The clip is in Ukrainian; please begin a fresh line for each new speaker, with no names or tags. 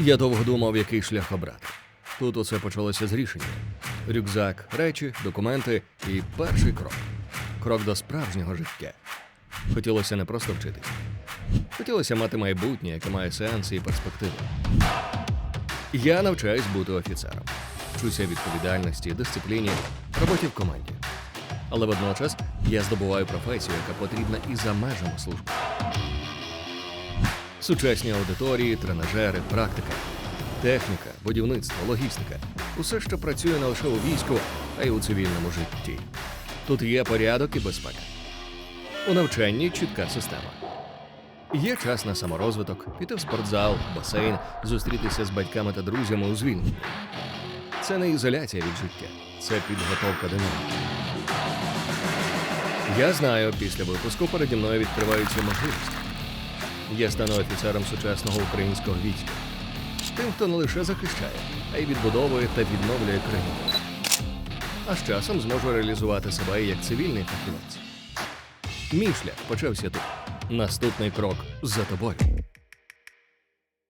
Я довго думав, який шлях обрати. Тут усе почалося з рішення: рюкзак, речі, документи і перший крок крок до справжнього життя. Хотілося не просто вчитись. Хотілося мати майбутнє, яке має сенс і перспективу. Я навчаюсь бути офіцером. Вчуся відповідальності, дисципліні, роботі в команді. Але водночас я здобуваю професію, яка потрібна і за межами служби. Сучасні аудиторії, тренажери, практика, техніка, будівництво, логістика усе, що працює не лише у війську, а й у цивільному житті. Тут є порядок і безпека. У навчанні чітка система. Є час на саморозвиток, піти в спортзал, басейн, зустрітися з батьками та друзями у звільненні. Це не ізоляція від життя, це підготовка до нього. Я знаю, після випуску переді мною відкриваються можливості. Я стану офіцером сучасного українського війська. Тим, хто не лише захищає, а й відбудовує та відновлює країну. А з часом зможу реалізувати себе як цивільний фахівець. Мій шлях почався тут. Наступний крок за тобою.